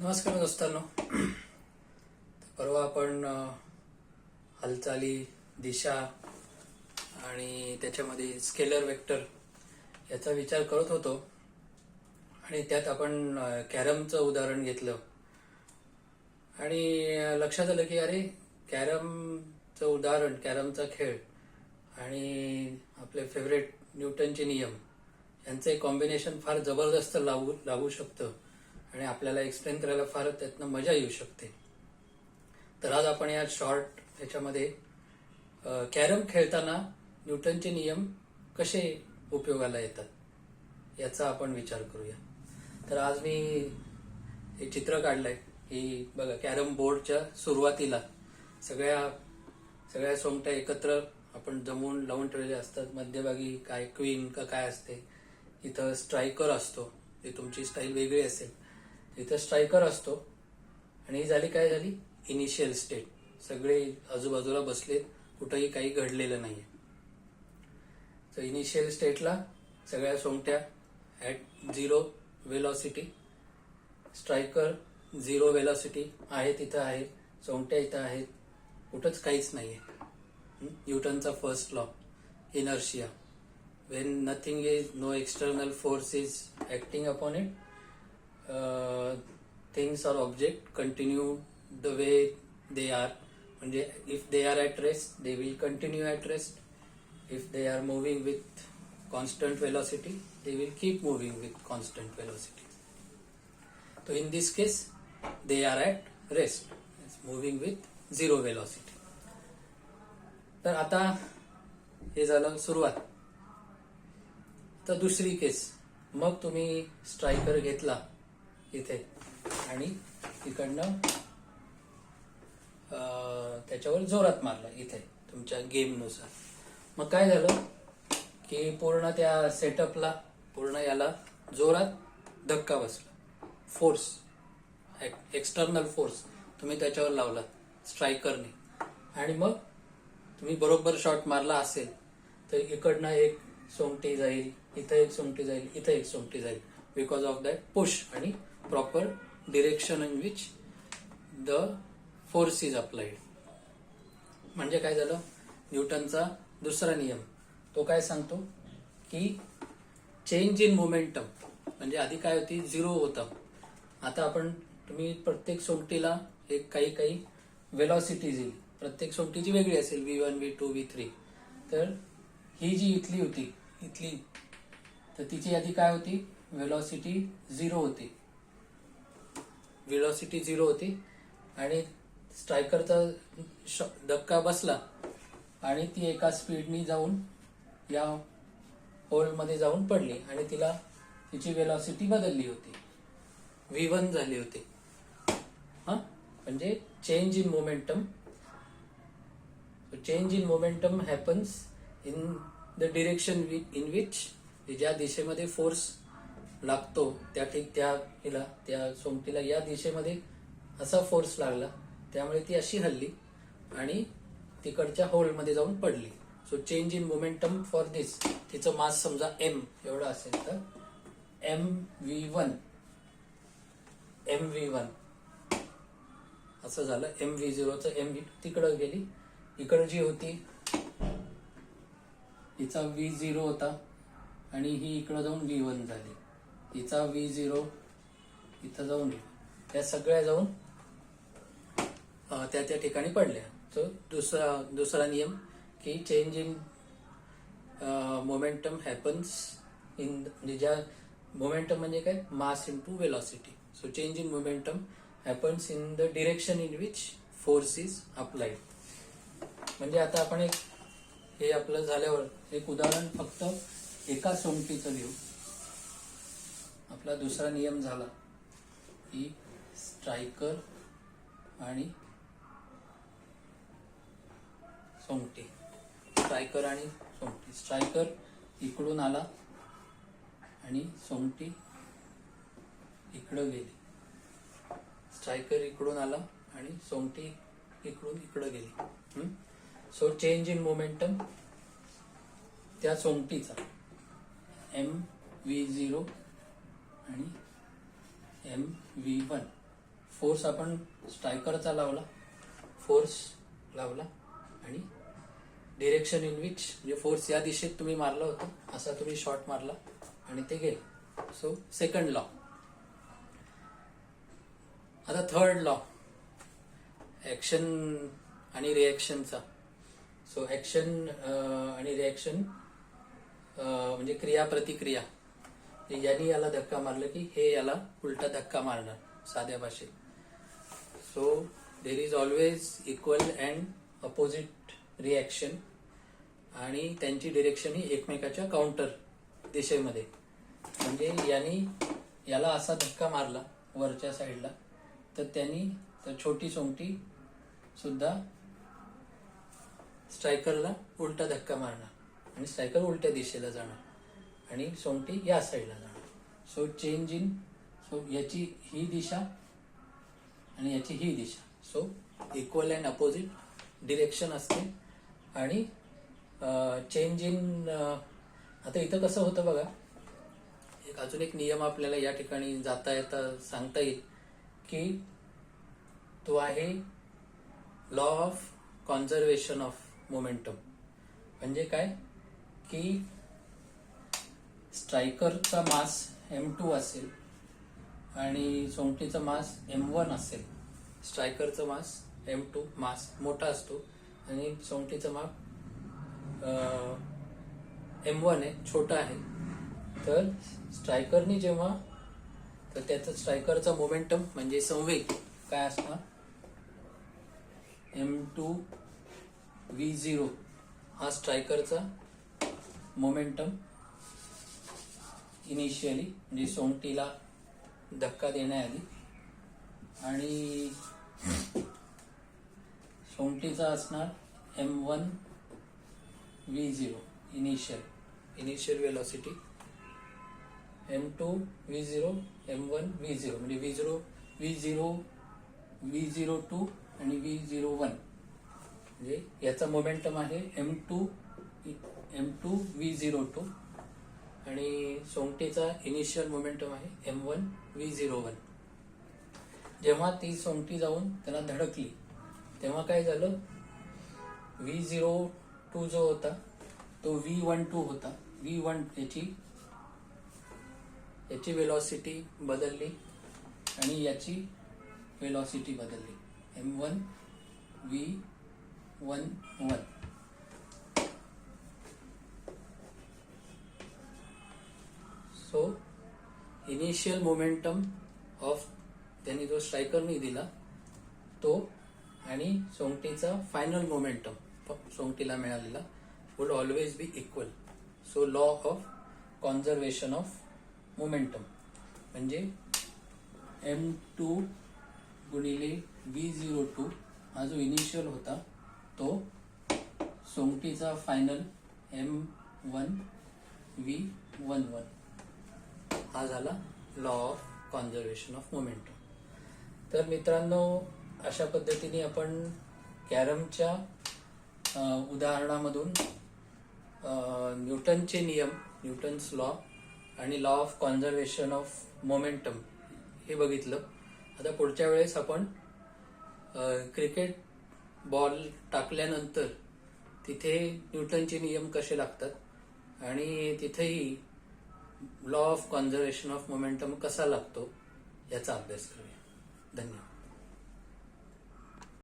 नमस्कार दोस्तांनो. परवा आपण हालचाली दिशा आणि त्याच्यामध्ये स्केलर वेक्टर याचा विचार करत होतो. आणि त्यात आपण कॅरमचं उदाहरण घेतलं. आणि लक्षात आलं की अरे कॅरमचं उदाहरण कॅरमचा खेळ आणि आपले फेवरेट न्यूटनचे नियम यांचं एक कॉम्बिनेशन फार जबरदस्त लावू लागू शकतं. आणि आपल्याला एक्सप्लेन करायला फार त्यातनं मजा येऊ शकते. तर आज आपण या शॉर्ट ह्याच्यामध्ये कॅरम खेळताना न्यूटनचे नियम कसे उपयोगाला येतात याचा आपण विचार करूया. तर आज मी हे चित्र काढलंय ही बघा कॅरम बोर्डच्या सुरुवातीला सगळ्या सगळ्या सोंगट्या एकत्र आपण जमवून लावून ठेवलेले असतात. मध्यभागी काय क्वीन का काय असते इथं स्ट्रायकर असतो ती तुमची स्टाईल वेगळी असेल. इथं स्ट्रायकर असतो. आणि ही झाली काय झाली? इनिशियल स्टेट सगळे आजूबाजूला बसलेत कुठंही काही घडलेलं नाहीये. तर इनिशियल स्टेटला सगळ्या सोंगट्या at zero velocity striker zero velocity आहे तिथं आहे. सोंगट्या इथं आहेत. कुठंच काहीच नाहीये. न्यूटनचा first law inertia when nothing is no external force is acting upon it things or object continue the way they are म्हणजे if they are at rest they will continue at rest if they are moving with constant velocity they will keep moving with constant velocity तो in this case they are at rest moving with zero velocity तर आता हे झालं सुरुवात तर दुसरी केस मग तुम्ही स्ट्रायकर घेतला इथे. आणि तिकडनं त्याच्यावर जोरात मारला इथे तुमच्या गेमनुसार. मग काय झालं की पूर्ण त्या सेटअपला पूर्ण याला जोरात धक्का बसला. फोर्स एक्सटर्नल फोर्स तुम्ही त्याच्यावर लावला स्ट्रायकरने आणि मग तुम्ही बरोबर शॉट मारला असेल तर इकडनं एक सोंगटी जाईल इथं एक सोंगटी जाईल इथं एक सोंगटी जाईल बिकॉज ऑफ दॅट पुश आणि proper direction in which the force is applied. म्हणजे काय झालं? न्यूटनचा दुसरा नियम तो काय सांगतो? की चेंज इन मोमेंटम म्हणजे आधी काय होती? झिरो होतं. आता आपण तुम्ही प्रत्येक सोमटीला एक काही काही वेलॉसिटी येईल. प्रत्येक सोमटीची वेगळी असेल V one V two V three तर ही जी इथली होती इथली तर तिची आधी काय होती? वेलॉसिटी झिरो होती. व्हिलॉसिटी झिरो होती आणि स्ट्रायकरचा धक्का बसला आणि ती एका स्पीडनी जाऊन या होलमध्ये जाऊन पडली आणि तिला तिची वेलॉसिटी बदलली होती. व्ही वन झाली होती. हा? म्हणजे change in momentum change in momentum happens in the direction in which ज्या दिशेमध्ये फोर्स लागतो. त्या ठीक त्या हिला त्या सोंगटीला या दिशेमध्ये असा फोर्स लागला. त्यामुळे ती अशी हल्ली आणि तिकडच्या होलमध्ये जाऊन पडली. So change in momentum for this तिचं मास समजा एम एवढं असेल तर M V one M V one असं झालं. एम व्ही झिरोचं एम व्ही तिकडं गेली. इकडं जी होती हिचा व्ही झिरो होता आणि ही इकडं जाऊन व्ही वन झाली. इथं व्ही झिरो इथं जाऊन त्या सगळ्या जाऊन त्या त्या ठिकाणी पडल्या. सो दुसरा दुसरा नियम की change in momentum happens in म्हणजे ज्या मोमेंटम म्हणजे काय? Mass into velocity so change in momentum happens in the direction in which force is applied म्हणजे आता आपण एक हे आपलं झाल्यावर एक उदाहरण फक्त एका सोमटीचं घेऊ. आपला दुसरा नियम झाला की स्ट्रायकर आणि सोंगटी. स्ट्रायकर आणि सोंगटी. स्ट्रायकर इकडून आला आणि सोंगटी इकडं गेली. स्ट्रायकर इकडून आला आणि सोंगटी इकडून इकडं गेली. सो चेंज इन मोमेंटम त्या सोंगटीचा. एम व्ही झिरो आणि एम व्ही वन फोर्स आपण स्ट्रायकरचा लावला. फोर्स लावला आणि डिरेक्शन इन विच म्हणजे फोर्स या दिशेत तुम्ही मारलं होतं. असा तुम्ही शॉट मारला आणि ते गेलं. सो सेकंड लॉ आता थर्ड लॉ ऍक्शन आणि रिॲक्शनचा सो ऍक्शन आणि रिॲक्शन म्हणजे क्रिया प्रतिक्रिया यांनी याला धक्का मारलं की हे याला उलटा धक्का मारणार साध्या भाषेत. So there is always equal and opposite reaction आणि त्यांची डिरेक्शन ही एकमेकाच्या काउंटर दिशेमध्ये. म्हणजे यांनी याला असा धक्का मारला वरच्या साईडला तर त्यांनी तर छोटी सोंगटी सुद्धा स्ट्रायकरला उलटा धक्का मारणार आणि स्ट्रायकर उलट्या दिशेला जाणार. आणि सोंगटी या साईडला जाणार. सो चेंज इन सो याची ही दिशा आणि याची ही दिशा. So equal and opposite direction असते. आणि चेंज इन आता इथं कसं होतं बघा एक अजून एक नियम आपल्याला या ठिकाणी जाता येता सांगता येईल की तो आहे law of conservation of momentum म्हणजे काय? की स्ट्रायकरचा मास एम टू असेल आणि सोंगटीचा मास एम वन असेल. स्ट्रायकरचा मास एम टू मास मोठा असतो आणि सोंगटीचा माप एम वन आहे छोटा आहे. तर स्ट्रायकरनी जेव्हा तर त्याचा स्ट्रायकरचा मोमेंटम म्हणजे संवेग काय असणार? एम टू व्ही झिरो हा स्ट्रायकरचा मोमेंटम इनिशियली म्हणजे सोंगटीला धक्का देण्याआधी. आणि सोंगटीचा असणार M one V zero initial initial velocity M two V zero M one V zero म्हणजे V zero V zero V zero two आणि व्ही झिरो वन म्हणजे याचा मोमेंटम आहे M two M two V zero two आणि सोंगटीचा initial momentum आहे M one V zero one जेव्हा ती सोंगटी जाऊन त्याला धडकली तेव्हा काय झालं? व्ही झिरो टू जो होता तो व्ही वन टू होता. व्ही वन याची याची वेलॉसिटी बदलली आणि याची वेलॉसिटी बदलली. M one V one one so initial momentum of त्यांनी जो स्ट्रायकरनी दिला. तो आणि सोंगटीचा फायनल मोमेंटम सोंगटीला मिळालेला. Would always be equal so law of conservation of momentum म्हणजे एम टू गुणिले बी झिरो टू हा जो इनिशियल होता तो सोंगटीचा final M one V one one हा झाला law of conservation of momentum तर मित्रांनो अशा पद्धतीने आपण कॅरमच्या उदाहरणामधून न्यूटनचे नियम न्यूटन्स लॉ आणि law of conservation of momentum हे बघितलं. आता पुढच्या वेळेस आपण क्रिकेट बॉल टाकल्यानंतर तिथे न्यूटनचे नियम कसे लागतात आणि तिथेही law of conservation of momentum कसा लागतो याचा अभ्यास करूया. धन्यवाद.